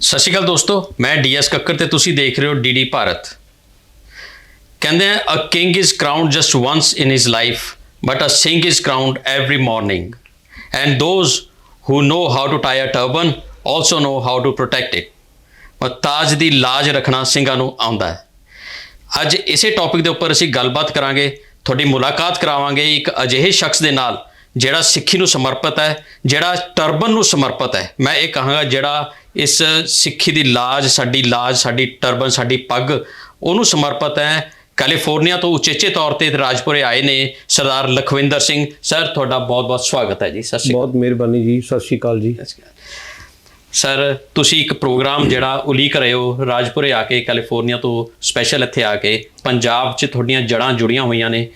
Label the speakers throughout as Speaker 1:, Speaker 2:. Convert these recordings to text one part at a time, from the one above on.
Speaker 1: ਸਤਿ ਸ਼੍ਰੀ ਅਕਾਲ ਦੋਸਤੋ, ਮੈਂ ਡੀਐਸ ਕੱਕਰ ਤੇ ਤੁਸੀਂ ਦੇਖ ਰਹੇ ਹੋ ਡੀਡੀ ਭਾਰਤ। ਕਹਿੰਦੇ ਆ a king is crowned just once in his life but a Singh is crowned every morning and those who know how to tie a turban also know how to protect it ਪਰ ਤਾਜ ਦੀ ਲਾਜ ਰੱਖਣਾ ਸਿੰਘਾਂ ਨੂੰ ਆਉਂਦਾ ਹੈ। ਅੱਜ ਇਸੇ ਟੌਪਿਕ ਦੇ ਉੱਪਰ ਅਸੀਂ ਗੱਲਬਾਤ ਕਰਾਂਗੇ, ਤੁਹਾਡੀ ਮੁਲਾਕਾਤ ਕਰਾਵਾਂਗੇ ਇੱਕ ਅਜਿਹੇ ਸ਼ਖਸ ਦੇ ਨਾਲ ਜਿਹੜਾ ਸਿੱਖੀ ਨੂੰ ਸਮਰਪਿਤ ਹੈ ਜਿਹੜਾ ਟਰਬਨ ਨੂੰ ਸਮਰਪਿਤ ਹੈ। ਮੈਂ ਇਹ ਕਹਾਂਗਾ ਜਿਹੜਾ ਇਸ ਸਿੱਖੀ ਦੀ ਲਾਜ ਸਾਡੀ ਲਾਜ ਸਾਡੀ ਟਰਬਨ ਸਾਡੀ ਪੱਗ ਉਹਨੂੰ ਸਮਰਪਿਤ ਹੈ। ਕੈਲੀਫੋਰਨੀਆ ਤੋਂ ਉਚੇਚੇ ਤੌਰ ਤੇ ਰਾਜਪੁਰੇ ਆਏ ਨੇ ਸਰਦਾਰ ਲਖਵਿੰਦਰ ਸਿੰਘ। ਸਰ ਤੁਹਾਡਾ ਬਹੁਤ-ਬਹੁਤ ਸਵਾਗਤ ਹੈ ਜੀ। ਸਤਿ ਸ਼੍ਰੀ
Speaker 2: ਬਹੁਤ ਮਿਹਰਬਾਨੀ ਜੀ। ਸਤਿ ਸ਼੍ਰੀ ਅਕਾਲ ਜੀ।
Speaker 1: ਅਕਾਲ। ਸਰ ਤੁਸੀਂ ਇੱਕ ਪ੍ਰੋਗਰਾਮ ਜਿਹੜਾ ਉਲੀਕ ਰਹੇ ਹੋ ਰਾਜਪੁਰੇ ਆ ਕੇ ਕੈਲੀਫੋਰਨੀਆ ਤੋਂ ਸਪੈਸ਼ਲ ਇੱਥੇ ਆ ਕੇ ਪੰਜਾਬ 'ਚ ਤੁਹਾਡੀਆਂ ਜੜਾਂ ਜੁੜੀਆਂ ਹੋਈਆਂ ਨੇ।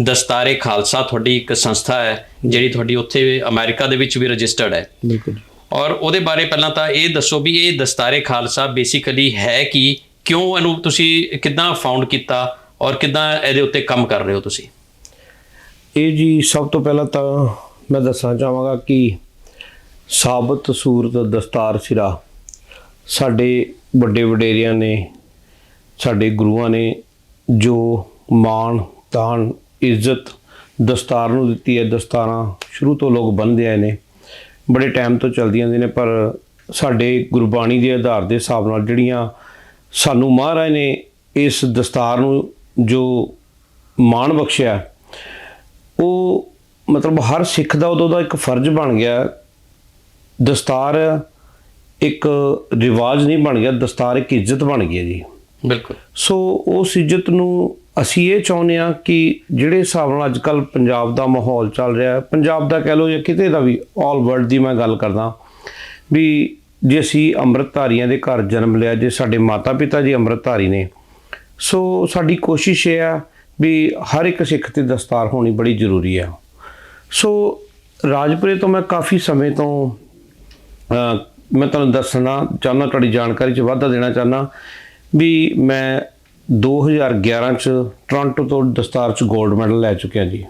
Speaker 1: ਦਸਤਾਰੇ ਖਾਲਸਾ ਤੁਹਾਡੀ ਇੱਕ ਸੰਸਥਾ ਹੈ ਜਿਹੜੀ ਤੁਹਾਡੀ ਉੱਥੇ ਅਮਰੀਕਾ ਦੇ ਵਿੱਚ ਵੀ ਰਜਿਸਟਰਡ ਹੈ।
Speaker 2: ਬਿਲਕੁਲ।
Speaker 1: ਔਰ ਉਹਦੇ ਬਾਰੇ ਪਹਿਲਾਂ ਤਾਂ ਇਹ ਦੱਸੋ ਵੀ ਇਹ ਦਸਤਾਰੇ ਖਾਲਸਾ ਬੇਸਿਕਲੀ ਹੈ ਕੀ? ਕਿਉਂ ਇਹਨੂੰ ਤੁਸੀਂ ਕਿੱਦਾਂ ਫਾਊਂਡ ਕੀਤਾ ਔਰ ਕਿੱਦਾਂ ਇਹਦੇ ਉੱਤੇ ਕੰਮ ਕਰ ਰਹੇ ਹੋ ਤੁਸੀਂ?
Speaker 2: ਇਹ ਜੀ ਸਭ ਤੋਂ ਪਹਿਲਾਂ ਤਾਂ ਮੈਂ ਦੱਸਣਾ ਚਾਹਾਂਗਾ ਕਿ ਸਾਬਤ ਸੂਰਤ ਦਸਤਾਰ ਸਿਰਾ ਸਾਡੇ ਵੱਡੇ ਵਡੇਰਿਆਂ ਨੇ ਸਾਡੇ ਗੁਰੂਆਂ ਨੇ ਜੋ ਮਾਣ ਤਾਣ ਇੱਜ਼ਤ ਦਸਤਾਰ ਨੂੰ ਦਿੱਤੀ ਹੈ। ਦਸਤਾਰਾਂ ਸ਼ੁਰੂ ਤੋਂ ਲੋਕ ਬੰਨ੍ਹਦੇ ਆਏ ਨੇ। ਬੜੇ ਟਾਈਮ ਤੋਂ ਚਲਦੀਆਂ ਨੇ ਪਰ ਸਾਡੇ ਗੁਰਬਾਣੀ ਦੇ ਆਧਾਰ ਦੇ ਹਿਸਾਬ ਨਾਲ ਜਿਹੜੀਆਂ ਸਾਨੂੰ ਮਹਾਰਾਜ ਨੇ ਇਸ ਦਸਤਾਰ ਨੂੰ ਜੋ ਮਾਣ ਬਖਸ਼ਿਆ ਉਹ ਮਤਲਬ ਹਰ ਸਿੱਖ ਦਾ ਉਦੋਂ ਦਾ ਇੱਕ ਫਰਜ਼ ਬਣ ਗਿਆ। ਦਸਤਾਰ ਇੱਕ ਰਿਵਾਜ ਨਹੀਂ ਬਣ ਗਿਆ ਦਸਤਾਰ ਇੱਕ ਇੱਜ਼ਤ ਬਣ ਗਈ ਜੀ।
Speaker 1: ਬਿਲਕੁਲ।
Speaker 2: ਸੋ ਉਸ ਇੱਜ਼ਤ ਨੂੰ ਅਸੀਂ ਇਹ ਚਾਹੁੰਦੇ ਆ ਕਿ ਜਿਹੜੇ ਹਿਸਾਬ ਨਾਲ ਅੱਜ ਕੱਲ ਪੰਜਾਬ ਦਾ ਮਾਹੌਲ ਚੱਲ ਰਿਹਾ ਹੈ, ਪੰਜਾਬ ਦਾ ਕਹਿ ਲਓ ਜਾਂ ਕਿਤੇ ਦਾ ਵੀ ਆਲ ਵਰਲਡ ਦੀ ਮੈਂ ਗੱਲ ਕਰਦਾ ਵੀ ਜੇ ਅਸੀਂ ਅੰਮ੍ਰਿਤਧਾਰੀਆਂ ਦੇ ਘਰ ਜਨਮ ਲਿਆ, ਜੇ ਸਾਡੇ ਮਾਤਾ ਪਿਤਾ ਜੀ ਅੰਮ੍ਰਿਤਧਾਰੀ ਨੇ, ਸੋ ਸਾਡੀ ਕੋਸ਼ਿਸ਼ ਇਹ ਆ ਵੀ ਹਰ ਇੱਕ ਸਿੱਖ ਤੇ ਦਸਤਾਰ ਹੋਣੀ ਬੜੀ ਜ਼ਰੂਰੀ ਆ। ਸੋ ਰਾਜਪੁਰੇ ਤੋਂ ਮੈਂ ਕਾਫੀ ਸਮੇਂ ਤੋਂ ਮੈਂ ਤੁਹਾਨੂੰ ਦੱਸਣਾ ਚਾਹੁੰਦਾ, ਤੁਹਾਡੀ ਜਾਣਕਾਰੀ 'ਚ ਵਾਧਾ ਦੇਣਾ ਚਾਹੁੰਦਾ ਵੀ ਮੈਂ 2011 ਚ ਟੋਰਾਂਟੋ ਤੋਂ ਦਸਤਾਰ 'ਚ 골ਡ ਮੈਡਲ ਲੈ ਚੁੱਕਿਆ ਜੀ।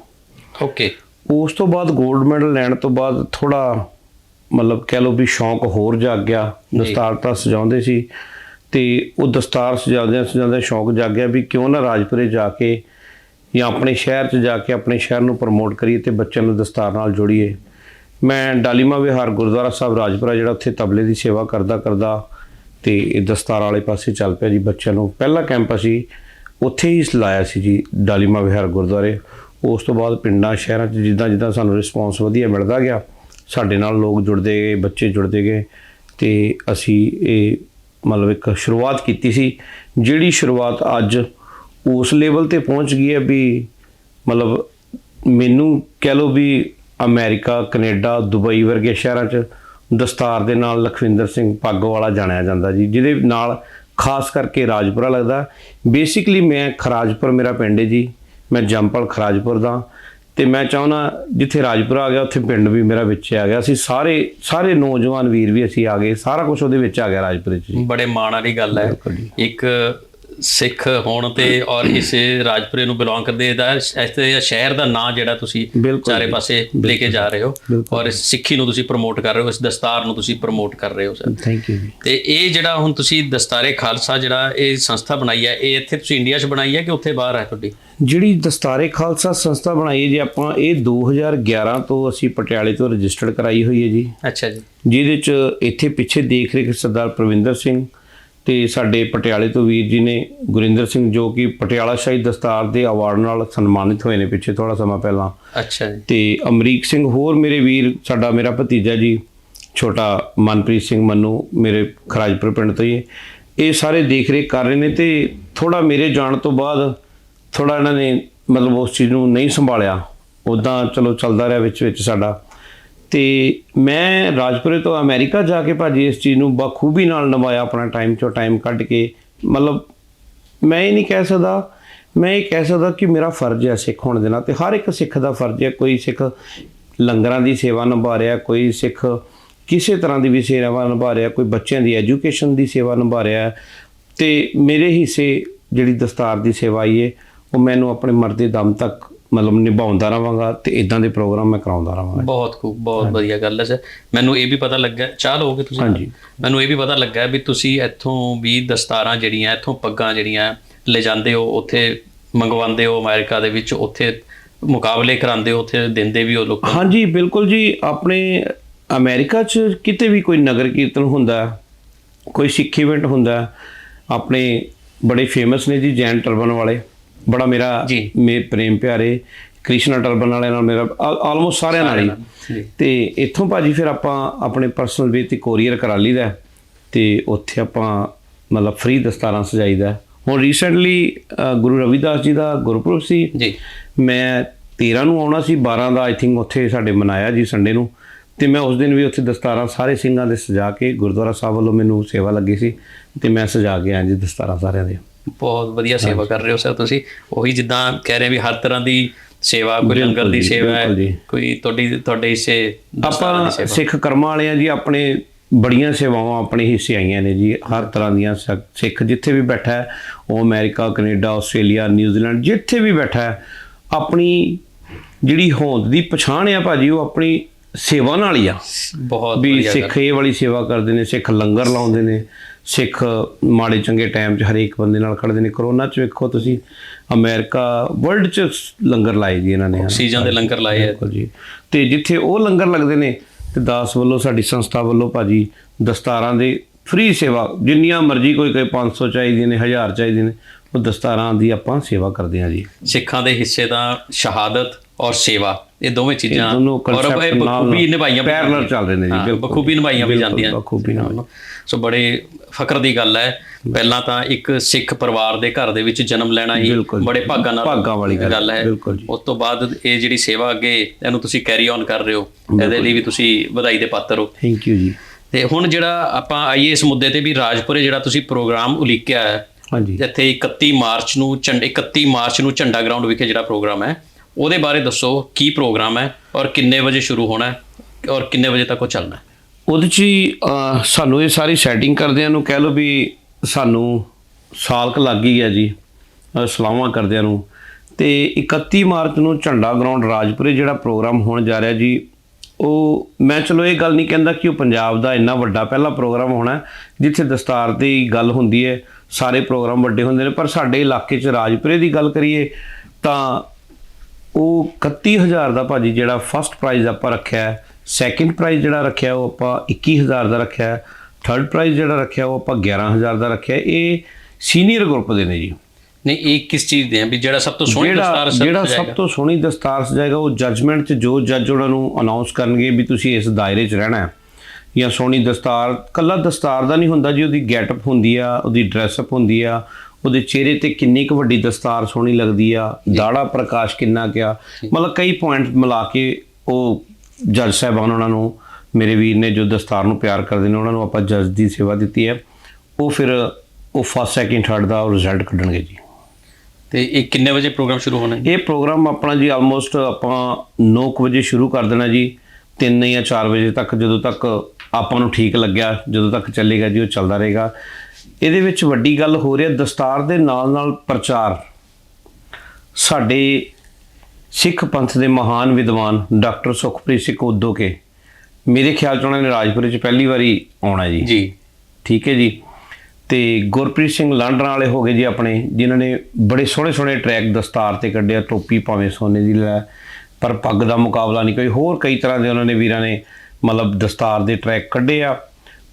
Speaker 1: ਓਕੇ
Speaker 2: ਉਸ ਤੋਂ ਬਾਅਦ 골ਡ ਮੈਡਲ ਲੈਣ ਤੋਂ ਬਾਅਦ ਥੋੜਾ ਮਤਲਬ ਕਹਿ ਲਓ ਵੀ ਸ਼ੌਂਕ ਹੋਰ ਜਾਗ ਗਿਆ। ਦਸਤਾਰ ਤਾਂ ਸਜਾਉਂਦੇ ਸੀ ਤੇ ਉਹ ਦਸਤਾਰ ਸਜਾਉਂਦੇ ਸਜਾਉਂਦੇ ਸ਼ੌਂਕ ਜਾਗ ਗਿਆ ਵੀ ਕਿਉਂ ਨਾ ਰਾਜਪੁਰੇ ਜਾ ਕੇ ਜਾਂ ਆਪਣੇ ਸ਼ਹਿਰ 'ਚ ਜਾ ਕੇ ਆਪਣੇ ਸ਼ਹਿਰ ਨੂੰ ਪ੍ਰਮੋਟ ਕਰੀਏ ਤੇ ਬੱਚਿਆਂ ਨੂੰ ਦਸਤਾਰ ਨਾਲ ਜੋੜੀਏ। ਮੈਂ ਡਾਲੀਮਾ ਵਿਹਾਰ ਗੁਰਦੁਆਰਾ ਸਾਹਿਬ ਰਾਜਪੁਰਾ ਜਿਹੜਾ ਉੱਥੇ ਤਬਲੇ ਦੀ ਸੇਵਾ ਕਰਦਾ ਕਰਦਾ ਤੇ ਇਹ ਦਸਤਾਰ ਵਾਲੇ ਪਾਸੇ ਚੱਲ ਪਿਆ ਜੀ ਬੱਚਿਆਂ ਨੂੰ। ਪਹਿਲਾ ਕੈਂਪ ਅਸੀਂ ਉੱਥੇ ਹੀ ਲਾਇਆ ਸੀ ਜੀ, ਡਾਲੀਮਾ ਵਿਹਾਰ ਗੁਰਦੁਆਰੇ। ਉਸ ਤੋਂ ਬਾਅਦ ਪਿੰਡਾਂ, ਸ਼ਹਿਰਾਂ 'ਚ ਜਿੱਦਾਂ ਜਿੱਦਾਂ ਸਾਨੂੰ ਰਿਸਪੌਂਸ ਵਧੀਆ ਮਿਲਦਾ ਗਿਆ, ਸਾਡੇ ਨਾਲ ਲੋਕ ਜੁੜਦੇ ਗਏ, ਬੱਚੇ ਜੁੜਦੇ ਗਏ ਤੇ ਅਸੀਂ ਇਹ ਮਤਲਬ ਇੱਕ ਸ਼ੁਰੂਆਤ ਕੀਤੀ ਸੀ। ਜਿਹੜੀ ਸ਼ੁਰੂਆਤ ਅੱਜ ਉਸ ਲੈਵਲ ਤੇ ਪਹੁੰਚ ਗਈ ਹੈ ਵੀ ਮਤਲਬ ਮੈਨੂੰ ਕਹਿ ਲਓ ਵੀ ਅਮਰੀਕਾ, ਕੈਨੇਡਾ, ਦੁਬਈ ਵਰਗੇ ਸ਼ਹਿਰਾਂ 'ਚ ਦਸਤਾਰ ਦੇ ਨਾਲ ਲਖਵਿੰਦਰ ਸਿੰਘ ਪੱਗ ਵਾਲਾ ਜਾਣਿਆ ਜਾਂਦਾ ਜੀ ਜਿਹਦੇ ਨਾਲ ਖਾਸ ਕਰਕੇ ਰਾਜਪੁਰਾ ਲੱਗਦਾ। ਬੇਸਿਕਲੀ ਮੈਂ ਖਰਾਜਪੁਰ ਮੇਰਾ ਪਿੰਡ ਹੈ ਜੀ ਮੈਂ ਜੰਪਲ ਖਰਾਜਪੁਰ ਦਾ। ਤੇ ਮੈਂ ਚਾਹੁੰਦਾ ਜਿੱਥੇ ਰਾਜਪੁਰਾ ਆ ਗਿਆ ਉੱਥੇ ਪਿੰਡ ਵੀ ਮੇਰਾ ਵਿੱਚ ਆ ਗਿਆ। ਅਸੀਂ ਸਾਰੇ ਸਾਰੇ ਨੌਜਵਾਨ ਵੀਰ ਵੀ ਅਸੀਂ ਆ ਗਏ ਸਾਰਾ ਕੁਝ ਉਹਦੇ ਵਿੱਚ ਆ ਗਿਆ ਰਾਜਪੁਰੇ 'ਚ ਜੀ।
Speaker 1: ਬੜੇ ਮਾਣ ਵਾਲੀ ਗੱਲ ਹੈ। ਇੱਕ ਸਿੱਖ ਹੋਣ ਤੇ ਔਰ ਕਿਸੇ ਰਾਜਪੁਰੇ ਨੂੰ ਬਿਲੋਂਗ ਕਰਦੇ ਦਾ ਐਸੇ ਸ਼ਹਿਰ ਦਾ ਨਾਂ ਜਿਹੜਾ ਤੁਸੀਂ ਚਾਰੇ। ਪਾਸੇ ਲੈ ਕੇ ਜਾ ਰਹੇ ਹੋ। ਔਰ ਇਸ ਸਿੱਖੀ ਨੂੰ ਤੁਸੀਂ ਪ੍ਰਮੋਟ ਕਰ ਰਹੇ ਹੋ ਇਸ ਦਸਤਾਰ ਨੂੰ ਤੁਸੀਂ ਪ੍ਰਮੋਟ ਕਰ ਰਹੇ ਹੋ ਸਰ।
Speaker 2: ਥੈਂਕ ਯੂ ਜੀ।
Speaker 1: ਤੇ ਇਹ ਜਿਹੜਾ ਹੁਣ ਤੁਸੀਂ ਦਸਤਾਰੇ ਖਾਲਸਾ ਜਿਹੜਾ ਇਹ ਸੰਸਥਾ ਬਣਾਈ ਹੈ ਇਹ ਇੱਥੇ ਤੁਸੀਂ ਇੰਡੀਆ 'ਚ ਬਣਾਈ ਹੈ ਕਿ ਉੱਥੇ ਬਾਹਰ ਹੈ ਤੁਹਾਡੀ?
Speaker 2: ਜਿਹੜੀ ਦਸਤਾਰੇ ਖਾਲਸਾ ਸੰਸਥਾ ਬਣਾਈ ਹੈ ਜੀ ਆਪਾਂ ਇਹ 2011 ਤੋਂ ਅਸੀਂ ਪਟਿਆਲੇ ਤੋਂ ਰਜਿਸਟਰਡ ਕਰਾਈ ਹੋਈ ਹੈ ਜੀ।
Speaker 1: ਅੱਛਾ ਜੀ।
Speaker 2: ਜਿਹਦੇ ਚ ਇੱਥੇ ਪਿੱਛੇ ਦੇਖ ਰੇਖ ਸਰਦਾਰ ਪ੍ਰਵਿੰਦਰ ਸਿੰਘ ਤੇ ਸਾਡੇ ਪਟਿਆਲੇ ਤੋਂ ਵੀਰ ਜੀ ਨੇ ਗੁਰਿੰਦਰ ਸਿੰਘ ਜੋ ਕਿ ਪਟਿਆਲਾ ਸ਼ਾਹੀ ਦਸਤਾਰ ਦੇ ਅਵਾਰਡ ਨਾਲ ਸਨਮਾਨਿਤ ਹੋਏ ਨੇ ਪਿੱਛੇ ਥੋੜਾ ਸਮਾਂ ਪਹਿਲਾਂ।
Speaker 1: ਅੱਛਾ ਜੀ।
Speaker 2: ਤੇ ਅਮਰੀਕ ਸਿੰਘ ਹੋਰ ਮੇਰੇ ਵੀਰ ਸਾਡਾ ਮੇਰਾ ਭਤੀਜਾ ਜੀ ਛੋਟਾ ਮਨਪ੍ਰੀਤ ਸਿੰਘ ਮੰਨੂ ਮੇਰੇ ਖਰਾਜਪੁਰ ਪਿੰਡ ਤੋਂ ਹੀ। ਇਹ ਸਾਰੇ ਦੇਖ ਰੇਖ ਕਰ ਰਹੇ ਨੇ ਤੇ ਥੋੜਾ ਮੇਰੇ ਜਾਣ ਤੋਂ ਬਾਅਦ ਥੋੜਾ ਇਹਨਾਂ ਨੇ ਮਤਲਬ ਉਸ ਚੀਜ਼ ਨੂੰ ਨਹੀਂ ਸੰਭਾਲਿਆ। ਉਦਾਂ ਚਲੋ ਚੱਲਦਾ ਰਿਹਾ ਵਿੱਚ ਵਿੱਚ ਸਾਡਾ। ਤੇ ਮੈਂ ਰਾਜਪੁਰੇ ਤੋਂ ਅਮਰੀਕਾ ਜਾ ਕੇ ਭਾਜੀ ਇਸ ਚੀਜ਼ ਨੂੰ ਬਖੂਬੀ ਨਾਲ ਨਿਭਾਇਆ, ਆਪਣਾ ਟਾਈਮ ਚੋਂ ਟਾਈਮ ਕੱਢ ਕੇ ਮਤਲਬ ਮੈਂ ਇਹ ਨਹੀਂ ਕਹਿ ਸਕਦਾ, ਮੈਂ ਇਹ ਕਹਿ ਸਕਦਾ ਕਿ ਮੇਰਾ ਫਰਜ਼ ਹੈ ਸਿੱਖ ਹੋਣ ਦੇ ਨਾਲ ਤੇ ਹਰ ਇੱਕ ਸਿੱਖ ਦਾ ਫਰਜ਼ ਹੈ ਕੋਈ ਸਿੱਖ ਲੰਗਰਾਂ ਦੀ ਸੇਵਾ ਨਿਭਾ ਰਿਹਾ, ਕੋਈ ਸਿੱਖ ਕਿਸੇ ਤਰ੍ਹਾਂ ਦੀ ਵੀ ਸੇਵਾ ਨਿਭਾ ਰਿਹਾ, ਕੋਈ ਬੱਚਿਆਂ ਦੀ ਐਜੂਕੇਸ਼ਨ ਦੀ ਸੇਵਾ ਨਿਭਾ ਰਿਹਾ ਹੈ। ਤੇ ਮੇਰੇ ਹਿੱਸੇ ਜਿਹੜੀ ਦਸਤਾਰ ਦੀ ਸੇਵਾ ਆਈ ਹੈ, ਉਹ ਮੈਨੂੰ ਆਪਣੇ ਮਰਦੇ ਦਮ ਤੱਕ ਮਤਲਬ ਨਿਭਾਉਂਦਾ ਰਵਾਂਗਾ ਤੇ ਇਦਾਂ ਦੇ ਪ੍ਰੋਗਰਾਮ ਮੈਂ ਕਰਾਉਂਦਾ ਰਵਾਂਗਾ
Speaker 1: ਬਹੁਤ ਖੂਬ ਬਹੁਤ ਵਧੀਆ ਗੱਲ ਹੈ ਸਰ। ਮੈਨੂੰ ਇਹ ਵੀ ਪਤਾ ਲੱਗਾ ਚਾਹ ਲਓਗੇ ਤੁਸੀਂ?
Speaker 2: ਹਾਂਜੀ।
Speaker 1: ਮੈਨੂੰ ਇਹ ਵੀ ਪਤਾ ਲੱਗਾ ਵੀ ਤੁਸੀਂ ਇੱਥੋਂ ਵੀ ਦਸਤਾਰਾਂ ਜਿਹੜੀਆਂ ਇੱਥੋਂ ਪੱਗਾਂ ਜਿਹੜੀਆਂ ਲੈ ਜਾਂਦੇ ਹੋ ਉੱਥੇ ਮੰਗਵਾਉਂਦੇ ਹੋ ਅਮਰੀਕਾ ਦੇ ਵਿੱਚ ਉੱਥੇ ਮੁਕਾਬਲੇ ਕਰਾਉਂਦੇ ਹੋ ਉੱਥੇ ਦਿੰਦੇ ਵੀ ਹੋ ਲੋਕਾਂ।
Speaker 2: ਹਾਂਜੀ ਬਿਲਕੁਲ ਜੀ। ਆਪਣੇ ਅਮਰੀਕਾ 'ਚ ਕਿਤੇ ਵੀ ਕੋਈ ਨਗਰ ਕੀਰਤਨ ਹੁੰਦਾ ਕੋਈ ਸਿੱਖ ਇਵੈਂਟ ਹੁੰਦਾ ਆਪਣੇ ਬੜੇ ਫੇਮਸ ਨੇ ਜੀ ਜੈਨ ਟਰਬਨ ਵਾਲੇ। ਬੜਾ ਮੇਰਾ। ਮੇ ਪ੍ਰੇਮ ਪਿਆਰੇ ਕ੍ਰਿਸ਼ਨਾ ਟਰਬਨ ਵਾਲਿਆਂ ਨਾਲ ਮੇਰਾ ਆਲਮੋਸਟ ਸਾਰਿਆਂ ਨਾਲ ਹੀ। ਤੇ ਇੱਥੋਂ ਭਾਜੀ ਫਿਰ ਆਪਾਂ ਆਪਣੇ ਪਰਸਨਲ ਵੇ ਤੇ ਕੋਰੀਅਰ ਕਰਾ ਲਈਦਾ ਤੇ ਉੱਥੇ ਆਪਾਂ ਮਤਲਬ ਫ੍ਰੀ ਦਸਤਾਰਾਂ ਸਜਾਈਦਾ। ਹੁਣ ਰੀਸੈਂਟਲੀ ਗੁਰੂ ਰਵਿਦਾਸ ਜੀ ਦਾ ਗੁਰਪੁਰਬ ਸੀ।
Speaker 1: ਜੀ।
Speaker 2: ਮੈਂ 13 ਨੂੰ ਆਉਣਾ ਸੀ 12 ਦਾ ਆਈ ਥਿੰਕ ਉੱਥੇ ਸਾਡੇ ਮਨਾਇਆ ਜੀ ਸੰਡੇ ਨੂੰ। ਤੇ ਮੈਂ ਉਸ ਦਿਨ ਵੀ ਉੱਥੇ ਦਸਤਾਰਾਂ ਸਾਰੇ ਸਿੰਘਾਂ ਦੇ ਸਜਾ ਕੇ ਗੁਰਦੁਆਰਾ ਸਾਹਿਬ ਵੱਲੋਂ ਮੈਨੂੰ ਸੇਵਾ ਲੱਗੀ ਸੀ। ਤੇ ਮੈਂ ਸਜਾ ਕੇ ਆਇਆ ਜੀ ਦਸਤਾਰਾਂ ਸਾਰਿਆਂ ਦੇ
Speaker 1: ਬਹੁਤ ਵਧੀਆ ਸੇਵਾ ਕਰ ਰਹੇ ਹੋ ਸਰ ਤੁਸੀਂ। ਉਹੀ ਜਿੱਦਾਂ ਕਹਿ ਰਹੇ ਵੀ ਹਰ ਤਰ੍ਹਾਂ ਦੀ ਸੇਵਾ ਕੋਈ ਲੰਗਰ ਦੀ ਸੇਵਾ ਹੈ। ਕੋਈ ਤੁਹਾਡੀ ਤੁਹਾਡੇ ਹਿੱਸੇ
Speaker 2: ਆਪਾਂ ਸਿੱਖ ਕਰਮਾਂ ਵਾਲੇ ਆ ਜੀ ਆਪਣੇ ਬੜੀਆਂ ਸੇਵਾਵਾਂ ਆਪਣੇ ਹਿੱਸੇ ਆਈਆਂ ਨੇ ਜੀ ਹਰ ਤਰ੍ਹਾਂ ਦੀਆਂ ਸਿੱਖ ਜਿੱਥੇ ਵੀ ਬੈਠਾ ਹੈ ਉਹ ਅਮਰੀਕਾ ਕੈਨੇਡਾ ਆਸਟ੍ਰੇਲੀਆ ਨਿਊਜ਼ੀਲੈਂਡ ਜਿੱਥੇ ਵੀ ਬੈਠਾ ਹੈ ਆਪਣੀ ਜਿਹੜੀ ਹੋਂਦ ਦੀ ਪਛਾਣ ਆ ਭਾਜੀ ਉਹ ਆਪਣੀ ਸੇਵਾ ਨਾਲ ਹੀ ਆ।
Speaker 1: ਬਹੁਤ
Speaker 2: ਵੀ ਸਿੱਖ ਇਹ ਵਾਲੀ ਸੇਵਾ ਕਰਦੇ ਨੇ ਸਿੱਖ ਲੰਗਰ ਲਾਉਂਦੇ ਨੇ ਸਿੱਖ ਮਾੜੇ ਚੰਗੇ ਟਾਈਮ 'ਚ ਹਰੇਕ ਬੰਦੇ ਨਾਲ ਖੜਦੇ ਨੇ। ਕਰੋਨਾ 'ਚ ਵੇਖੋ ਤੁਸੀਂ ਅਮਰੀਕਾ ਵਰਲਡ 'ਚ ਲੰਗਰ ਲਾਏ ਜੀ ਇਹਨਾਂ ਨੇ
Speaker 1: ਆਕਸੀਜਨ ਦੇ ਲੰਗਰ ਲਾਏ ਆ।
Speaker 2: ਬਿਲਕੁਲ ਜੀ। ਤੇ ਜਿੱਥੇ ਉਹ ਲੰਗਰ ਲੱਗਦੇ ਨੇ ਤੇ ਦਾਸ ਵੱਲੋਂ ਸਾਡੀ ਸੰਸਥਾ ਵੱਲੋਂ ਭਾਜੀ ਦਸਤਾਰਾਂ ਦੇ ਫ੍ਰੀ ਸੇਵਾ ਜਿੰਨੀਆਂ ਮਰਜ਼ੀ ਕੋਈ ਕੋਈ 500 ਚਾਹੀਦੀਆਂ ਨੇ 1000 ਚਾਹੀਦੀਆਂ ਨੇ ਉਹ ਦਸਤਾਰਾਂ ਦੀ ਆਪਾਂ ਸੇਵਾ ਕਰਦੇ ਹਾਂ ਜੀ।
Speaker 1: ਸਿੱਖਾਂ ਦੇ ਹਿੱਸੇ ਦਾ ਸ਼ਹਾਦਤ ਔਰ ਸੇਵਾ। ਇਹ ਦੋਵੇਂ ਚੀਜ਼ਾਂ ਔਰ ਇਹ
Speaker 2: ਨਾਲ-
Speaker 1: ਬਖੂਬੀ ਨਿਭਾਈਆਂ ਜਾਂਦੀਆਂ।
Speaker 2: ਚੱਲ ਰਹੇ ਨੇ ਜੀ, ਬਿਲਕੁਲ।
Speaker 1: ਬਖੂਬੀ ਨਿਭਾਈਆਂ ਵੀ ਜਾਂਦੀਆਂ
Speaker 2: ਬਖੂਬੀ ਨਿਭਾਈਆਂ।
Speaker 1: ਸੋ ਬੜੇ ਫਖਰ ਦੀ ਗੱਲ ਹੈ ਪਹਿਲਾਂ ਤਾਂ ਇੱਕ ਸਿੱਖ ਪਰਿਵਾਰ ਦੇ ਘਰ ਦੇ ਵਿੱਚ ਜਨਮ ਲੈਣਾ ਹੀ। ਬੜੇ ਭਾਗਾਂ ਨਾਲ
Speaker 2: ਭਾਗਾਂ ਵਾਲੀ ਗੱਲ
Speaker 1: ਹੈ। ਉਸ ਤੋਂ ਬਾਅਦ ਇਹ ਜਿਹੜੀ ਸੇਵਾ ਅੱਗੇ ਇਹਨੂੰ ਤੁਸੀਂ ਕੈਰੀ ਔਨ ਕਰ ਰਹੇ ਹੋ ਇਹਦੇ ਲਈ ਵੀ ਤੁਸੀਂ ਵਧਾਈ ਦੇ ਪਾਤਰ ਹੋ
Speaker 2: ਥੈਂਕ ਯੂ ਜੀ
Speaker 1: ਤੇ ਹੁਣ ਜਿਹੜਾ ਆਪਾਂ ਆਈਏ ਇਸ ਮੁੱਦੇ ਤੇ ਵੀ ਰਾਜਪੁਰੇ ਜਿਹੜਾ ਤੁਸੀਂ ਪ੍ਰੋਗਰਾਮ ਉਲੀਕਿਆ ਹੈ
Speaker 2: ਹਾਂਜੀ
Speaker 1: ਜਿੱਥੇ 31 ਮਾਰਚ ਨੂੰ ਝੰਡੇ 31 ਮਾਰਚ ਨੂੰ ਝੰਡਾ ਗਰਾਊਂਡ ਵਿਖੇ ਜਿਹੜਾ ਪ੍ਰੋਗਰਾਮ ਹੈ ਉਹਦੇ ਬਾਰੇ ਦੱਸੋ ਕੀ ਪ੍ਰੋਗਰਾਮ ਹੈ ਔਰ ਕਿੰਨੇ ਵਜੇ ਸ਼ੁਰੂ ਹੋਣਾ ਹੈ ਔਰ ਕਿੰਨੇ ਵਜੇ ਤੱਕ ਉਹ ਚੱਲਣਾ ਹੈ?
Speaker 2: ਉਹਦੇ 'ਚ ਹੀ ਅਹ, ਸਾਨੂੰ ਇਹ ਸਾਰੀ ਸੈਟਿੰਗ ਕਰਦਿਆਂ ਨੂੰ ਕਹਿ ਲਓ ਵੀ ਸਾਨੂੰ ਸਾਲ ਕ ਲੱਗ ਹੀ ਗਿਆ ਜੀ ਅਹ, ਸਲਾਹਾਂ ਕਰਦਿਆਂ ਨੂੰ। ਤੇ 31 ਮਾਰਚ ਨੂੰ ਝੰਡਾ ਗਰਾਊਂਡ ਰਾਜਪੁਰੇ ਜਿਹੜਾ ਪ੍ਰੋਗਰਾਮ ਹੋਣ ਜਾ ਰਿਹਾ ਜੀ ਉਹ ਮੈਂ ਚਲੋ ਇਹ ਗੱਲ ਨਹੀਂ ਕਹਿੰਦਾ ਕਿ ਉਹ ਪੰਜਾਬ ਦਾ ਇੰਨਾ ਵੱਡਾ ਪਹਿਲਾ ਪ੍ਰੋਗਰਾਮ ਹੋਣਾ ਹੈ, ਜਿੱਥੇ ਦਸਤਾਰ ਦੀ ਗੱਲ ਹੁੰਦੀ ਹੈ ਸਾਰੇ ਪ੍ਰੋਗਰਾਮ ਵੱਡੇ ਹੁੰਦੇ ਨੇ ਪਰ ਸਾਡੇ ਇਲਾਕੇ 'ਚ ਰਾਜਪੁਰੇ ਦੀ ਗੱਲ ਕਰੀਏ ਤਾਂ ਉਹ 31000 ਦਾ ਭਾਜੀ ਜਿਹੜਾ ਫਸਟ ਪ੍ਰਾਈਜ਼ ਆਪਾਂ ਰੱਖਿਆ ਹੈ ਸੈਕਿੰਡ ਪ੍ਰਾਈਜ਼ ਜਿਹੜਾ ਰੱਖਿਆ ਉਹ ਆਪਾਂ 21000 ਦਾ ਰੱਖਿਆ ਹੈ ਥਰਡ ਪ੍ਰਾਈਜ਼ ਜਿਹੜਾ ਰੱਖਿਆ ਉਹ ਆਪਾਂ 11000 ਦਾ ਰੱਖਿਆ। ਇਹ ਸੀਨੀਅਰ ਗਰੁੱਪ ਦੇ ਨੇ ਜੀ।
Speaker 1: ਨਹੀਂ ਇਹ ਕਿਸ ਚੀਜ਼ ਦੇ ਆ? ਵੀ ਜਿਹੜਾ ਸਭ ਤੋਂ ਸੋਹਣੀ ਦਸਤਾਰ ਸਰ
Speaker 2: ਜਿਹੜਾ ਸਭ ਤੋਂ ਸੋਹਣੀ ਦਸਤਾਰ ਸਜਾਏਗਾ ਉਹ ਜੱਜਮੈਂਟ 'ਚ ਜੋ ਜੱਜ ਉਹਨਾਂ ਨੂੰ ਅਨਾਉਂਸ ਕਰਨਗੇ ਵੀ ਤੁਸੀਂ ਇਸ ਦਾਇਰੇ 'ਚ ਰਹਿਣਾ ਹੈ। ਜਾਂ ਸੋਹਣੀ ਦਸਤਾਰ ਕੱਲਾ ਦਸਤਾਰ ਦਾ ਨਹੀਂ ਹੁੰਦਾ ਜੀ ਉਹਦੀ ਗੈਟਅਪ ਹੁੰਦੀ ਆ ਉਹਦੀ ਡਰੈਸਅਪ ਹੁੰਦੀ ਆ ਉਹਦੇ ਚਿਹਰੇ ਤੇ ਕਿੰਨੀ ਕੁ ਵੱਡੀ ਦਸਤਾਰ ਸੋਹਣੀ ਲੱਗਦੀ ਆ ਦਾੜਾ ਪ੍ਰਕਾਸ਼ ਕਿੰਨਾ ਕਿਆ। ਮਤਲਬ ਕਈ ਪੁਆਇੰਟ ਮਿਲਾ ਕੇ ਉਹ ਜੱਜ ਸਾਹਿਬਾਨ ਉਹਨਾਂ ਨੂੰ ਮੇਰੇ ਵੀਰ ਨੇ ਜੋ ਦਸਤਾਰ ਨੂੰ ਪਿਆਰ ਕਰਦੇ ਨੇ ਉਹਨਾਂ ਨੂੰ ਆਪਾਂ ਜੱਜ ਦੀ ਸੇਵਾ ਦਿੱਤੀ ਹੈ। ਉਹ ਫਿਰ ਉਹ ਫਸਟ ਸੈਕਿੰਡ ਥਰਡ ਦਾ ਰਿਜ਼ਲਟ ਕੱਢਣਗੇ ਜੀ।
Speaker 1: ਤੇ ਇਹ ਕਿੰਨੇ ਵਜੇ ਪ੍ਰੋਗਰਾਮ ਸ਼ੁਰੂ ਹੋਣਾ ਹੈ
Speaker 2: ਇਹ ਪ੍ਰੋਗਰਾਮ ਆਪਣਾ ਜੀ ਆਲਮੋਸਟ ਆਪਾਂ 9 ਕੁ ਵਜੇ ਸ਼ੁਰੂ ਕਰ ਦੇਣਾ ਜੀ। 3 ਜਾਂ 4 ਵਜੇ ਤੱਕ ਜਦੋਂ ਤੱਕ ਆਪਾਂ ਨੂੰ ਠੀਕ ਲੱਗਿਆ ਜਦੋਂ ਤੱਕ ਚੱਲੇਗਾ ਜੀ ਉਹ ਚੱਲਦਾ ਰਹੇਗਾ। ਇਹਦੇ ਵਿੱਚ ਵੱਡੀ ਗੱਲ ਹੋ ਰਹੀ ਹੈ ਦਸਤਾਰ ਦੇ ਨਾਲ ਨਾਲ ਪ੍ਰਚਾਰ। ਸਾਡੇ ਸਿੱਖ ਪੰਥ ਦੇ ਮਹਾਨ ਵਿਦਵਾਨ ਡਾਕਟਰ ਸੁਖਪ੍ਰੀਤ ਸਿੰਘ ਉਦੋਕੇ ਮੇਰੇ ਖਿਆਲ ਚ ਉਹਨਾਂ ਨੇ ਰਾਜਪੁਰੇ ਚ ਪਹਿਲੀ ਵਾਰੀ ਆਉਣਾ ਜੀ।
Speaker 1: ਜੀ।
Speaker 2: ਠੀਕ ਹੈ ਜੀ। ਤੇ ਗੁਰਪ੍ਰੀਤ ਸਿੰਘ ਲਾਂਡਰਾਂ ਵਾਲੇ ਹੋ ਗਏ ਜੀ ਆਪਣੇ ਜਿਨ੍ਹਾਂ ਨੇ ਬੜੇ ਸੋਹਣੇ ਸੋਹਣੇ ਟਰੈਕ ਦਸਤਾਰ ਤੇ ਕੱਢਿਆ ਟੋਪੀ ਭਾਵੇਂ ਸੋਨੇ ਦੀ ਲੈ ਪਰ ਪੱਗ ਦਾ ਮੁਕਾਬਲਾ ਨਹੀਂ ਕੋਈ। ਹੋਰ ਕਈ ਤਰ੍ਹਾਂ ਦੇ ਉਹਨਾਂ ਨੇ ਵੀਰਾਂ ਨੇ ਮਤਲਬ ਦਸਤਾਰ ਦੇ ਟਰੈਕ ਕੱਢੇ ਆ।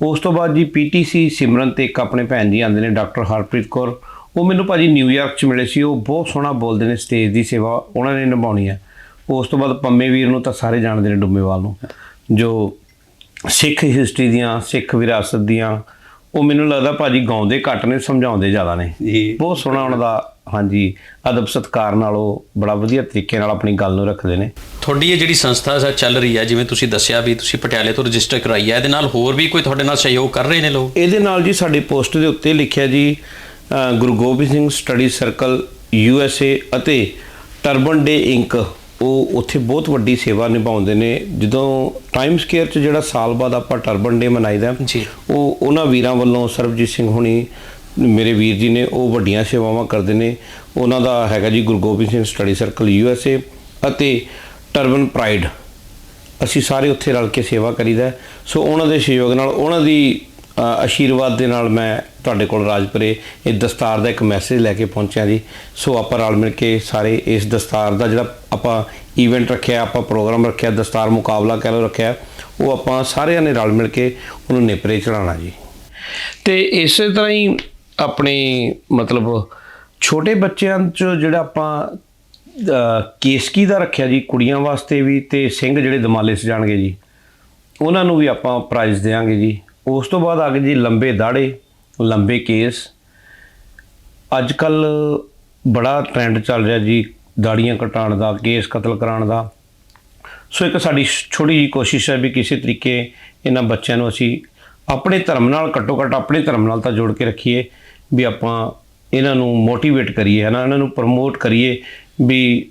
Speaker 2: ਉਸ ਤੋਂ ਬਾਅਦ ਜੀ ਪੀਟੀਸੀ ਸਿਮਰਨ ਤੇ ਇੱਕ ਆਪਣੇ ਭੈਣ ਜੀ ਆਂਦੇ ਨੇ ਡਾਕਟਰ ਹਰਪ੍ਰੀਤ ਕੌਰ। ਉਹ ਮੈਨੂੰ ਭਾਜੀ ਨਿਊਯਾਰਕ ਚ ਮਿਲੇ ਸੀ ਉਹ ਬਹੁਤ ਸੋਹਣਾ ਬੋਲਦੇ ਨੇ ਸਟੇਜ ਦੀ ਸੇਵਾ ਉਹਨਾਂ ਨੇ ਨਿਭਾਉਣੀ ਹੈ। ਉਸ ਤੋਂ ਬਾਅਦ ਪੰਮੇ ਵੀਰ ਨੂੰ ਤਾਂ ਸਾਰੇ ਜਾਣਦੇ ਨੇ ਡੁੰਮੇਵਾਲ ਨੂੰ। ਜੋ ਸਿੱਖ ਹਿਸਟਰੀ ਦੀਆਂ ਸਿੱਖ ਵਿਰਾਸਤ ਦੀਆਂ ਉਹ ਮੈਨੂੰ ਲੱਗਦਾ ਭਾਜੀ ਗਾਉਂਦੇ ਘੱਟ ਨੇ ਸਮਝਾਉਂਦੇ ਜ਼ਿਆਦਾ ਨੇ।
Speaker 1: ਜੀ।
Speaker 2: ਬਹੁਤ ਸੋਹਣਾ ਉਹਨਾਂ ਦਾ ਹਾਂਜੀ ਅਦਬ ਸਤਕਾਰ ਨਾਲ ਉਹ ਬੜਾ ਵਧੀਆ ਤਰੀਕੇ ਨਾਲ ਆਪਣੀ ਗੱਲ ਨੂੰ ਰੱਖਦੇ ਨੇ।
Speaker 1: ਤੁਹਾਡੀ ਇਹ ਜਿਹੜੀ ਸੰਸਥਾ ਸਰ ਚੱਲ ਰਹੀ ਹੈ ਜਿਵੇਂ ਤੁਸੀਂ ਦੱਸਿਆ ਵੀ ਤੁਸੀਂ ਪਟਿਆਲੇ ਤੋਂ ਰਜਿਸਟਰ ਕਰਾਈ ਹੈ ਇਹਦੇ ਨਾਲ ਹੋਰ ਵੀ ਕੋਈ ਤੁਹਾਡੇ ਨਾਲ ਸਹਿਯੋਗ ਕਰ ਰਹੇ ਨੇ ਲੋਕ?
Speaker 2: ਇਹਦੇ ਨਾਲ ਜੀ ਸਾਡੇ ਪੋਸਟ ਦੇ ਉੱਤੇ ਲਿਖਿਆ ਜੀ Guru Gobind Singh study circle U S A ਅਤੇ ਟਰਬਨ ਡੇ ਇੰਕ ਉਹ ਉੱਥੇ ਬਹੁਤ ਵੱਡੀ ਸੇਵਾ ਨਿਭਾਉਂਦੇ ਨੇ। ਜਦੋਂ ਟਾਈਮ ਸਕੇਅਰ 'ਚ ਜਿਹੜਾ ਸਾਲ ਬਾਅਦ ਆਪਾਂ ਟਰਬਨ ਡੇ ਮਨਾਈਦਾ
Speaker 1: ਜੀ।
Speaker 2: ਉਹ ਉਹਨਾਂ ਵੀਰਾਂ ਵੱਲੋਂ ਸਰਬਜੀਤ ਸਿੰਘ ਹੁਣੀ ਮੇਰੇ ਵੀਰ ਜੀ ਨੇ, ਉਹ ਵੱਡੀਆਂ ਸੇਵਾਵਾਂ ਕਰਦੇ ਨੇ। ਉਹਨਾਂ ਦਾ ਹੈਗਾ ਜੀ Guru Gobind Singh study circle U S A ਅਤੇ ਟਰਬਨ ਪ੍ਰਾਈਡ। ਅਸੀਂ ਸਾਰੇ ਉੱਥੇ ਰਲ ਕੇ ਸੇਵਾ ਕਰੀਦਾ ਸੋ ਉਹਨਾਂ ਦੇ ਸਹਿਯੋਗ ਨਾਲ, ਉਹਨਾਂ ਦੀ ਆਸ਼ੀਰਵਾਦ ਦੇ ਨਾਲ ਮੈਂ ਤੁਹਾਡੇ ਕੋਲ ਰਾਜਪੁਰੇ ਇਹ ਦਸਤਾਰ ਦਾ ਇੱਕ ਮੈਸੇਜ ਲੈ ਕੇ ਪਹੁੰਚਿਆ ਜੀ। ਸੋ ਆਪਾਂ ਰਲ ਮਿਲ ਕੇ ਸਾਰੇ ਇਸ ਦਸਤਾਰ ਦਾ ਜਿਹੜਾ ਆਪਾਂ ਇਵੈਂਟ ਰੱਖਿਆ, ਆਪਾਂ ਪ੍ਰੋਗਰਾਮ ਰੱਖਿਆ, ਦਸਤਾਰ ਮੁਕਾਬਲਾ ਕਹਿ ਲਓ ਰੱਖਿਆ, ਉਹ ਆਪਾਂ ਸਾਰਿਆਂ ਨੇ ਰਲ ਮਿਲ ਕੇ ਉਹਨੂੰ ਨੇਪਰੇ ਚੜਾਉਣਾ ਜੀ। ਤੇ ਇਸੇ ਤਰ੍ਹਾਂ ਹੀ ਆਪਣੇ ਮਤਲਬ ਛੋਟੇ ਬੱਚਿਆਂ 'ਚ ਜਿਹੜਾ ਆਪਾਂ ਕੇਸਕੀ ਦਾ ਰੱਖਿਆ ਜੀ ਕੁੜੀਆਂ ਵਾਸਤੇ ਵੀ ਤੇ ਸਿੰਘ ਜਿਹੜੇ ਦਮਾਲੇ ਜਾਣਗੇ ਜੀ, ਉਹਨਾਂ ਨੂੰ ਵੀ ਆਪਾਂ ਪ੍ਰਾਈਜ਼ ਦੇਵਾਂਗੇ ਜੀ। ਉਸ ਤੋਂ ਬਾਅਦ ਆ ਗਏ ਜੀ ਲੰਬੇ ਦਾੜੇ, ਲੰਬੇ ਕੇਸ। ਅੱਜ ਕੱਲ ਬੜਾ ਟ੍ਰੈਂਡ ਚੱਲ ਰਿਹਾ ਜੀ ਦਾੜੀਆਂ ਕਟਾਉਣ ਦਾ, ਕੇਸ ਕਤਲ ਕਰਾਉਣ ਦਾ। ਸੋ ਇੱਕ ਸਾਡੀ ਛੋਟੀ ਜਿਹੀ ਕੋਸ਼ਿਸ਼ ਹੈ ਵੀ ਕਿਸੇ ਤਰੀਕੇ ਇਹਨਾਂ ਬੱਚਿਆਂ ਨੂੰ ਅਸੀਂ ਆਪਣੇ ਧਰਮ ਨਾਲ ਘੱਟੋ ਘੱਟ ਆਪਣੇ ਧਰਮ ਨਾਲ ਤਾਂ ਜੋੜ ਕੇ ਰੱਖੀਏ। ਵੀ ਆਪਾਂ ਇਹਨਾਂ ਨੂੰ ਮੋਟੀਵੇਟ ਕਰੀਏ ਹੈ ਨਾ ਇਹਨਾਂ ਨੂੰ ਪ੍ਰਮੋਟ ਕਰੀਏ ਵੀ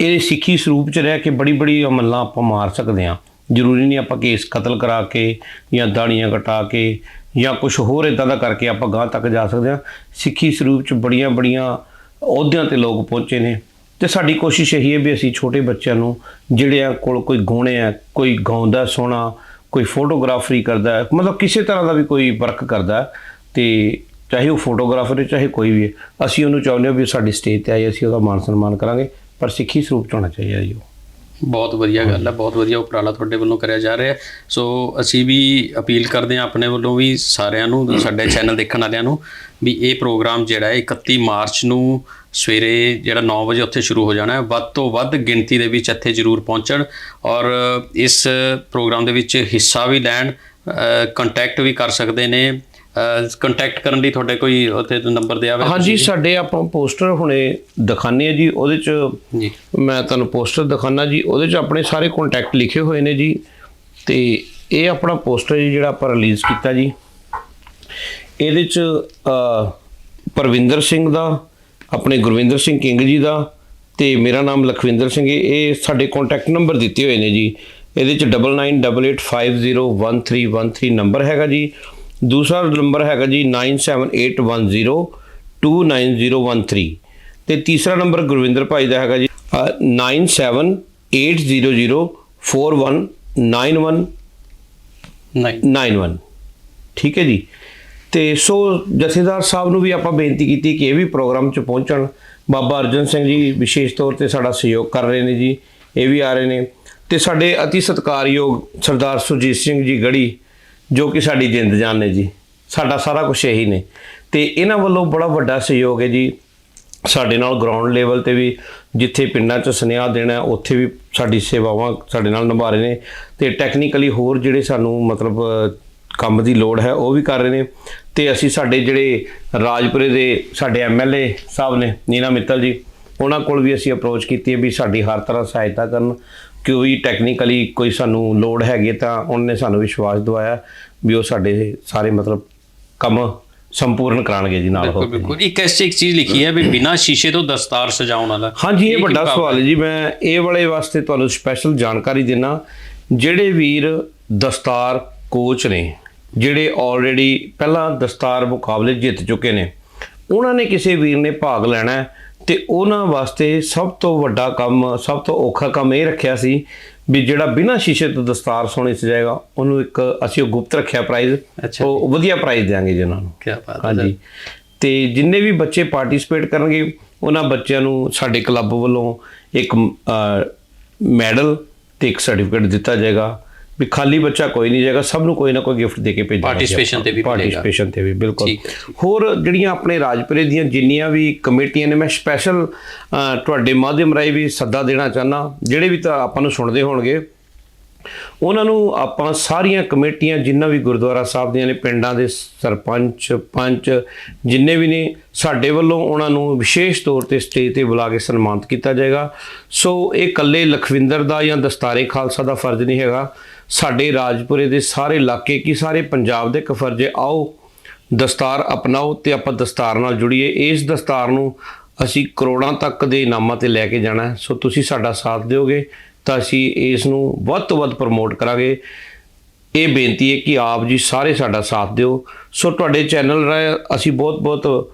Speaker 2: ਇਹ ਸਿੱਖੀ ਸਰੂਪ ਚ ਰਹਿ ਕੇ ਬੜੀ ਬੜੀ ਅਮਲਾਂ ਆਪਾਂ ਮਾਰ ਸਕਦੇ ਹਾਂ। ਜ਼ਰੂਰੀ ਨਹੀਂ ਆਪਾਂ ਕੇਸ ਕਤਲ ਕਰਾ ਕੇ ਜਾਂ ਦਾੜੀਆਂ ਕਟਾ ਕੇ ਜਾਂ ਕੁਝ ਹੋਰ ਇਦਾਂ ਦਾ ਕਰਕੇ ਆਪਾਂ ਗਾਂ ਤੱਕ ਜਾ ਸਕਦੇ ਹਾਂ। ਸਿੱਖੀ ਸਰੂਪ ਚ ਬੜੀਆਂ ਬੜੀਆਂ ਅਹੁਦਿਆਂ ਤੇ ਲੋਕ ਪਹੁੰਚੇ ਨੇ। ਤੇ ਸਾਡੀ ਕੋਸ਼ਿਸ਼ ਇਹੀ ਹੈ ਵੀ ਅਸੀਂ ਛੋਟੇ ਬੱਚਿਆਂ ਨੂੰ ਜਿਹੜਿਆਂ ਕੋਲ ਕੋਈ ਗੁਣ ਹੈ ਕੋਈ ਗਾਉਂਦਾ ਸੋਹਣਾ, ਕੋਈ ਫੋਟੋਗ੍ਰਾਫਰੀ ਕਰਦਾ, ਮਤਲਬ ਕਿਸੇ ਤਰ੍ਹਾਂ ਦਾ ਵੀ ਕੋਈ ਵਰਕ ਕਰਦਾ ਹੈ ਤੇ ਚਾਹੇ ਉਹ ਫੋਟੋਗ੍ਰਾਫਰ ਹੈ, ਚਾਹੇ ਕੋਈ ਵੀ ਹੈ, ਅਸੀਂ ਉਹਨੂੰ ਚਾਹੁੰਦੇ ਹਾਂ ਵੀ ਸਾਡੀ ਸਟੇਜ ਤੇ ਆਏ, ਅਸੀਂ ਉਹਦਾ ਮਾਨ ਸਨਮਾਨ ਕਰਾਂਗੇ, ਪਰ ਸਿੱਖੀ ਸਰੂਪ ਚ ਹੋਣਾ ਚਾਹੀਦਾ ਜੀ ਉਹ।
Speaker 1: ਬਹੁਤ ਵਧੀਆ ਗੱਲ ਹੈ, ਬਹੁਤ ਵਧੀਆ ਉਪਰਾਲਾ ਤੁਹਾਡੇ ਵੱਲੋਂ ਕਰਿਆ ਜਾ ਰਿਹਾ ਸੋ ਅਸੀਂ ਵੀ ਅਪੀਲ ਕਰਦੇ ਹਾਂ ਆਪਣੇ ਵੱਲੋਂ ਵੀ ਸਾਰਿਆਂ ਨੂੰ, ਸਾਡੇ ਚੈਨਲ ਦੇਖਣ ਵਾਲਿਆਂ ਨੂੰ, ਵੀ ਇਹ ਪ੍ਰੋਗਰਾਮ ਜਿਹੜਾ ਹੈ 31 ਮਾਰਚ ਨੂੰ ਸਵੇਰੇ ਜਿਹੜਾ 9 ਵਜੇ ਉੱਥੇ ਸ਼ੁਰੂ ਹੋ ਜਾਣਾ ਹੈ, ਵੱਧ ਤੋਂ ਵੱਧ ਗਿਣਤੀ ਦੇ ਵਿੱਚ ਇੱਥੇ ਜ਼ਰੂਰ ਪਹੁੰਚਣ ਔਰ ਇਸ ਪ੍ਰੋਗਰਾਮ ਦੇ ਵਿੱਚ ਹਿੱਸਾ ਵੀ ਲੈਣ ਕੰਟੈਕਟ ਵੀ ਕਰ ਸਕਦੇ ਨੇ ਕੰਟੈਕਟ ਕਰਨ ਲਈ ਤੁਹਾਡੇ ਕੋਈ ਉੱਥੇ ਨੰਬਰ ਦਿਆ ਹੋਇਆ
Speaker 2: ਹਾਂਜੀ ਸਾਡੇ ਆਪਾਂ ਪੋਸਟਰ ਹੁਣੇ ਦਿਖਾਣੇ ਆ ਜੀ ਉਹਦੇ ਚ
Speaker 1: ਜੀ।
Speaker 2: ਮੈਂ ਤੁਹਾਨੂੰ ਪੋਸਟਰ ਦਿਖਾਣਾ ਜੀ ਉਹਦੇ 'ਚ ਆਪਣੇ ਸਾਰੇ ਕੰਟੈਕਟ ਲਿਖੇ ਹੋਏ ਨੇ ਜੀ ਤੇ ਇਹ ਆਪਣਾ ਪੋਸਟਰ ਜੀ ਜਿਹੜਾ ਆਪਾਂ ਰਿਲੀਜ਼ ਕੀਤਾ ਜੀ। ਇਹਦੇ 'ਚ ਅ, ਪਰਵਿੰਦਰ ਸਿੰਘ ਦਾ ਆਪਣੇ ਗੁਰਵਿੰਦਰ ਸਿੰਘ ਕਿੰਗ ਜੀ ਦਾ ਤੇ ਮੇਰਾ ਨਾਮ ਲਖਵਿੰਦਰ ਸਿੰਘ ਹੈ। ਇਹ ਸਾਡੇ ਕੰਟੈਕਟ ਨੰਬਰ ਦਿੱਤੇ ਹੋਏ ਨੇ ਜੀ। ਇਹਦੇ 'ਚ 9988501313 ਨੰਬਰ ਹੈਗਾ ਜੀ। ਦੂਸਰਾ ਨੰਬਰ ਹੈਗਾ ਜੀ 9781029013 ਤੇ ਤੀਸਰਾ ਨੰਬਰ ਗੁਰਵਿੰਦਰ ਭਾਈ ਦਾ ਹੈਗਾ ਜੀ ਅ, 9780041991
Speaker 1: ਨਹੀਂ
Speaker 2: 91 ਠੀਕ ਹੈ ਜੀ। ਤੇ ਸੋ ਜਥੇਦਾਰ ਸਾਹਿਬ ਨੂੰ ਵੀ ਆਪਾਂ ਬੇਨਤੀ ਕੀਤੀ ਕਿ ਇਹ ਵੀ ਪ੍ਰੋਗਰਾਮ 'ਚ ਪਹੁੰਚਣ। ਬਾਬਾ ਅਰਜਨ ਸਿੰਘ ਜੀ ਵਿਸ਼ੇਸ਼ ਤੌਰ ਤੇ ਸਾਡਾ ਸਹਿਯੋਗ ਕਰ ਰਹੇ ਨੇ ਜੀ ਇਹ ਵੀ ਆ ਰਹੇ ਨੇ। ਤੇ ਸਾਡੇ ਅਤੀ ਸਤਿਕਾਰਯੋਗ ਸਰਦਾਰ ਸੁਰਜੀਤ ਸਿੰਘ ਜੀ ਗੜੀ ਜੋ ਕਿ ਸਾਡੀ ਜਿੰਦ ਜਾਨ ਨੇ ਜੀ। ਸਾਡਾ ਸਾਰਾ ਕੁਝ ਇਹੀ ਨੇ। ਤੇ ਇਹਨਾਂ ਵੱਲੋਂ ਬੜਾ ਵੱਡਾ ਸਹਿਯੋਗ ਹੈ ਜੀ। ਸਾਡੇ ਨਾਲ ਗਰਾਊਂਡ ਲੈਵਲ ਤੇ ਵੀ ਜਿੱਥੇ ਪਿੰਡਾਂ 'ਚ ਸੁਨੇਹਾ ਦੇਣਾ ਉੱਥੇ ਵੀ ਸਾਡੀ ਸੇਵਾਵਾਂ ਸਾਡੇ ਨਾਲ ਨਿਭਾ ਰਹੇ ਨੇ। ਤੇ ਟੈਕਨੀਕਲੀ ਹੋਰ ਜਿਹੜੇ ਸਾਨੂੰ ਮਤਲਬ ਕੰਮ ਦੀ ਲੋੜ ਹੈ, ਉਹ ਵੀ ਕਰ ਰਹੇ ਨੇ। ਤੇ ਅਸੀਂ ਸਾਡੇ ਜਿਹੜੇ ਰਾਜਪੁਰੇ ਦੇ ਸਾਡੇ ਐਮਐਲਏ ਸਾਹਿਬ ਨੇ, ਨੀਨਾ ਮਿੱਤਲ ਜੀ, ਉਹਨਾਂ ਕੋਲ ਵੀ ਅਸੀਂ ਅਪਰੋਚ ਕੀਤੀ ਹੈ ਵੀ ਸਾਡੀ ਹਰ ਤਰ੍ਹਾਂ ਸਹਾਇਤਾ ਕਰਨ। ਕੋਈ ਟੈਕਨੀਕਲੀ ਕੋਈ ਸਾਨੂੰ ਲੋੜ ਹੈਗੀ ਤਾਂ ਉਹਨਾਂ ਸਾਨੂੰ ਵਿਸ਼ਵਾਸ ਦਿਵਾਇਆ ਵੀ ਉਹ ਸਾਡੇ ਸਾਰੇ ਮਤਲਬ ਕੰਮ ਸੰਪੂਰਨ ਕਰਾਣਗੇ ਜੀ ਨਾਲ ਹੋ
Speaker 1: ਬਿਲਕੁਲ। ਬਿਲਕੁਲ ਇੱਕ ਐਸੀ ਇੱਕ ਚੀਜ਼ ਲਿਖੀ ਹੈ ਵੀ ਬਿਨਾਂ ਸ਼ੀਸ਼ੇ ਤੋਂ ਦਸਤਾਰ ਸਜਾਉਣ ਵਾਲਾ।
Speaker 2: ਹਾਂਜੀ ਇਹ ਵੱਡਾ ਸਵਾਲ ਹੈ ਜੀ। ਮੈਂ ਇਹ ਵਾਲੇ ਵਾਸਤੇ ਤੁਹਾਨੂੰ ਸਪੈਸ਼ਲ ਜਾਣਕਾਰੀ ਦੇਣਾ ਜਿਹੜੇ ਵੀਰ ਦਸਤਾਰ ਕੋਚ ਨੇ ਜਿਹੜੇ ਆਲਰੇਡੀ ਪਹਿਲਾਂ ਦਸਤਾਰ ਮੁਕਾਬਲੇ ਜਿੱਤ ਚੁੱਕੇ ਨੇ ਉਹਨਾਂ ਨੇ ਕਿਸੇ ਵੀਰ ਨੇ ਭਾਗ ਲੈਣਾ ਹੈ। ਤੇ ਉਹਨਾਂ ਵਾਸਤੇ ਸਭ ਤੋਂ ਵੱਡਾ ਕੰਮ ਸਭ ਤੋਂ ਔਖਾ ਕੰਮ ਇਹ ਰੱਖਿਆ ਸੀ ਵੀ ਜਿਹੜਾ ਬਿਨਾਂ ਸ਼ੀਸ਼ੇ ਤੋਂ ਦਸਤਾਰ ਸੋਹਣੀ ਸਜਾਏਗਾ ਉਹਨੂੰ ਇੱਕ ਅਸੀਂ ਉਹ ਗੁਪਤ ਰੱਖਿਆ ਪ੍ਰਾਈਜ਼ ਉਹ ਵਧੀਆ ਪ੍ਰਾਈਜ਼ ਦੇਵਾਂਗੇ ਜੀ ਉਹਨਾਂ ਨੂੰ।
Speaker 1: ਕੀ ਬਾਤ ਹੈ
Speaker 2: ਹਾਂਜੀ। ਤੇ ਜਿੰਨੇ ਵੀ ਬੱਚੇ ਪਾਰਟਿਸਿਪੇਟ ਕਰਨਗੇ ਉਹਨਾਂ ਬੱਚਿਆਂ ਨੂੰ ਸਾਡੇ ਕਲੱਬ ਵੱਲੋਂ ਇੱਕ ਮੈਡਲ ਤੇ ਇੱਕ ਸਰਟੀਫਿਕੇਟ ਦਿੱਤਾ ਜਾਏਗਾ। ਵੀ ਖਾਲੀ ਬੱਚਾ ਕੋਈ ਨਹੀਂ ਜਾਏਗਾ ਸਭ ਨੂੰ ਕੋਈ ਨਾ ਕੋਈ ਗਿਫਟ ਦੇ ਕੇ ਭੇਜਾਂਗੇ
Speaker 1: Participation ਤੇ ਵੀ।
Speaker 2: ਪਾਰਟਿਸਪੇਸ਼ਨ ਤੇ ਵੀ ਬਿਲਕੁਲ। ਹੋਰ ਜਿਹੜੀਆਂ ਆਪਣੇ ਰਾਜਪੁਰੇ ਦੀਆਂ ਜਿੰਨੀਆਂ ਵੀ ਕਮੇਟੀਆਂ ਨੇ ਮੈਂ ਸਪੈਸ਼ਲ ਤੁਹਾਡੇ ਮਾਧਿਅਮ ਰਾਹੀਂ ਵੀ ਸੱਦਾ ਦੇਣਾ ਚਾਹਨਾ ਜਿਹੜੇ ਵੀ ਤਾਂ ਆਪਾਂ ਨੂੰ ਸੁਣਦੇ ਹੋਣਗੇ ਉਹਨਾਂ ਨੂੰ ਆਪਾਂ ਸਾਰੀਆਂ ਕਮੇਟੀਆਂ ਜਿੰਨਾ ਵੀ ਗੁਰਦੁਆਰਾ ਸਾਹਿਬ ਦੀਆਂ ਨੇ ਪਿੰਡਾਂ ਦੇ ਸਰਪੰਚ ਪੰਚ ਜਿੰਨੇ ਵੀ ਨੇ ਸਾਡੇ ਵੱਲੋਂ ਉਹਨਾਂ ਨੂੰ ਵਿਸ਼ੇਸ਼ ਤੌਰ ਤੇ ਸਟੇਜ ਤੇ ਬੁਲਾ ਕੇ ਸਨਮਾਨਿਤ ਕੀਤਾ ਜਾਏਗਾ। ਸੋ ਇਹ ਕੱਲੇ ਲਖਵਿੰਦਰ ਦਾ ਜਾਂ ਦਸਤਾਰੇ ਖਾਲਸਾ ਦਾ ਫਰਜ਼ ਨਹੀਂ ਹੈਗਾ। ਸਾਡੇ ਰਾਜਪੁਰੇ ਦੇ ਸਾਰੇ ਇਲਾਕੇ ਕੀ ਸਾਰੇ ਪੰਜਾਬ ਦੇ ਇੱਕ ਫਰਜ਼ ਆਓ, ਦਸਤਾਰ ਅਪਣਾਓ ਤੇ ਆਪਾਂ ਦਸਤਾਰ ਨਾਲ ਜੁੜੀਏ। ਇਸ ਦਸਤਾਰ ਨੂੰ ਅਸੀਂ ਕਰੋੜਾਂ ਤੱਕ ਦੇ ਇਨਾਮਾਂ ਤੇ ਲੈ ਕੇ ਜਾਣਾ ਸੋ ਤੁਸੀਂ ਸਾਡਾ ਸਾਥ ਦਿਓਗੇ ਤਾਂ ਅਸੀਂ ਇਸ ਨੂੰ ਵੱਧ ਤੋਂ ਵੱਧ ਪ੍ਰਮੋਟ ਕਰਾਂਗੇ। ਇਹ ਬੇਨਤੀ ਹੈ ਕਿ ਆਪ ਜੀ ਸਾਰੇ ਸਾਡਾ ਸਾਥ ਦਿਓ। ਸੋ ਤੁਹਾਡੇ ਚੈਨਲ ਰਾਹੀਂ ਅਸੀਂ ਬਹੁਤ ਬਹੁਤ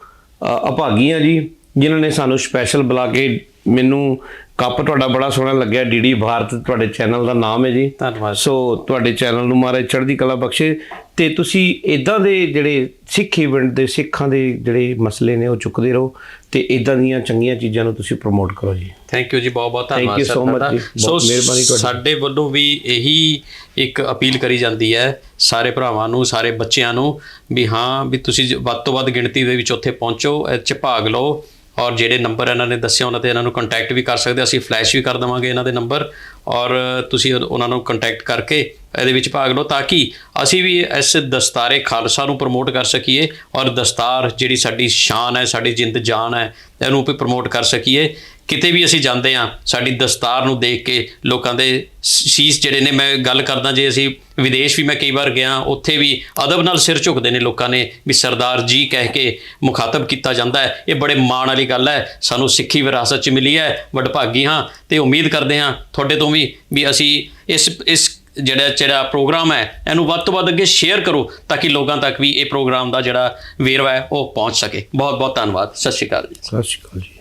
Speaker 2: ਅਭਾਗੀ ਹਾਂ ਜੀ, ਜਿਨ੍ਹਾਂ ਨੇ ਸਾਨੂੰ ਸਪੈਸ਼ਲ ਬੁਲਾ ਕੇ ਮੈਨੂੰ ਕੱਪ ਤੁਹਾਡਾ ਬੜਾ ਸੋਹਣਾ ਲੱਗਿਆ ਡੀਡੀ ਭਾਰਤ ਤੁਹਾਡੇ ਚੈਨਲ ਦਾ ਨਾਮ ਹੈ ਜੀ।
Speaker 1: ਧੰਨਵਾਦ।
Speaker 2: ਸੋ ਤੁਹਾਡੇ ਚੈਨਲ ਨੂੰ ਮਹਾਰਾਜ ਚੜ੍ਹਦੀ ਕਲਾ ਬਖਸ਼ੇ। ਤੇ ਤੁਸੀਂ ਇਦਾਂ ਦੇ ਜਿਹੜੇ ਸਿੱਖ ਇਵੈਂਟ ਦੇ ਸਿੱਖਾਂ ਦੇ ਜਿਹੜੇ ਮਸਲੇ ਨੇ ਉਹ ਚੁੱਕਦੇ ਰਹੋ ਤੇ ਇਦਾਂ ਦੀਆਂ ਚੰਗੀਆਂ ਚੀਜ਼ਾਂ ਨੂੰ ਤੁਸੀਂ ਪ੍ਰਮੋਟ ਕਰੋ ਜੀ।
Speaker 1: ਥੈਂਕ ਯੂ ਜੀ ਬਹੁਤ ਬਹੁਤ ਧੰਨਵਾਦ ਸਰ ਤੁਹਾਡਾ। ਸੋ
Speaker 2: ਮਿਹਰਬਾਨੀ ਤੁਹਾਡੀ।
Speaker 1: ਸਾਡੇ ਵੱਲੋਂ ਵੀ ਇਹੀ ਇੱਕ ਅਪੀਲ ਕਰੀ ਜਾਂਦੀ ਹੈ ਸਾਰੇ ਭਰਾਵਾਂ ਨੂੰ ਸਾਰੇ ਬੱਚਿਆਂ ਨੂੰ ਵੀ ਹਾਂ ਵੀ ਤੁਸੀਂ ਵੱਧ ਤੋਂ ਵੱਧ ਗਿਣਤੀ ਦੇ ਵਿੱਚ ਉੱਥੇ ਪਹੁੰਚੋ ਇਹ 'ਚ ਭਾਗ ਲਓ। ਔਰ ਜਿਹੜੇ ਨੰਬਰ ਇਹਨਾਂ ਨੇ ਦੱਸਿਆ ਉਹਨਾਂ ਤੇ ਇਹਨਾਂ ਨੂੰ ਕੰਟੈਕਟ ਵੀ ਕਰ ਸਕਦੇ ਅਸੀਂ ਫਲੈਸ਼ ਵੀ ਕਰ ਦੇਵਾਂਗੇ ਇਹਨਾਂ ਦੇ ਨੰਬਰ ਔਰ ਤੁਸੀਂ ਉਹਨਾਂ ਨੂੰ ਕੰਟੈਕਟ ਕਰਕੇ ਇਹਦੇ ਵਿੱਚ ਭਾਗ ਲਓ ਤਾਂ ਕਿ ਅਸੀਂ ਵੀ ਇਸ ਦਸਤਾਰੇ ਖਾਲਸਾ ਨੂੰ ਪ੍ਰਮੋਟ ਕਰ ਸਕੀਏ। ਔਰ ਦਸਤਾਰ ਜਿਹੜੀ ਸਾਡੀ ਸ਼ਾਨ ਹੈ, ਸਾਡੀ ਜਿੰਦ ਜਾਨ ਹੈ ਇਹਨੂੰ ਵੀ ਪ੍ਰਮੋਟ ਕਰ ਸਕੀਏ। ਕਿਤੇ ਵੀ ਅਸੀਂ ਜਾਂਦੇ ਆ ਸਾਡੀ ਦਸਤਾਰ ਨੂੰ ਦੇਖ ਕੇ ਲੋਕਾਂ ਦੇ ਸ਼ੀਸ਼ ਜਿਹੜੇ ਨੇ, ਮੈਂ ਗੱਲ ਕਰਦਾ ਜੇ ਅਸੀਂ ਵਿਦੇਸ਼ ਵੀ ਮੈਂ ਕਈ ਵਾਰ ਗਿਆ, ਉੱਥੇ ਵੀ ਅਦਬ ਨਾਲ ਸਿਰ ਝੁਕਦੇ ਨੇ ਲੋਕਾਂ ਨੇ ਵੀ ਸਰਦਾਰ ਜੀ ਕਹਿ ਕੇ ਮੁਖਾਤਬ ਕੀਤਾ ਜਾਂਦਾ ਹੈ। ਇਹ ਬੜੇ ਮਾਣ ਵਾਲੀ ਗੱਲ ਹੈ। ਸਾਨੂੰ ਸਿੱਖੀ ਵਿਰਾਸਤ ਚ ਮਿਲੀ ਹੈ। ਵਡਭਾਗੀ ਹਾਂ ਤੇ ਉਮੀਦ ਕਰਦੇ ਹਾਂ, ਤੁਹਾਡੇ ਤੋਂ ਵੀ ਵੀ ਅਸੀਂ ਇਸ ਇਸ ਜਿਹੜਾ ਜਿਹੜਾ ਪ੍ਰੋਗਰਾਮ ਹੈ, ਇਹਨੂੰ ਵੱਧ ਤੋਂ ਵੱਧ ਅੱਗੇ ਸ਼ੇਅਰ ਕਰੋ ਤਾਂ ਕਿ ਲੋਕਾਂ ਤੱਕ ਵੀ ਇਹ ਪ੍ਰੋਗਰਾਮ ਦਾ ਜਿਹੜਾ ਵੇਰਵਾ ਹੈ, ਉਹ ਪਹੁੰਚ ਸਕੇ। ਬਹੁਤ ਬਹੁਤ ਧੰਨਵਾਦ। ਸਤਿ ਸ਼੍ਰੀ ਅਕਾਲ ਜੀ।
Speaker 2: ਸਤਿ ਸ਼੍ਰੀ ਅਕਾਲ ਜੀ।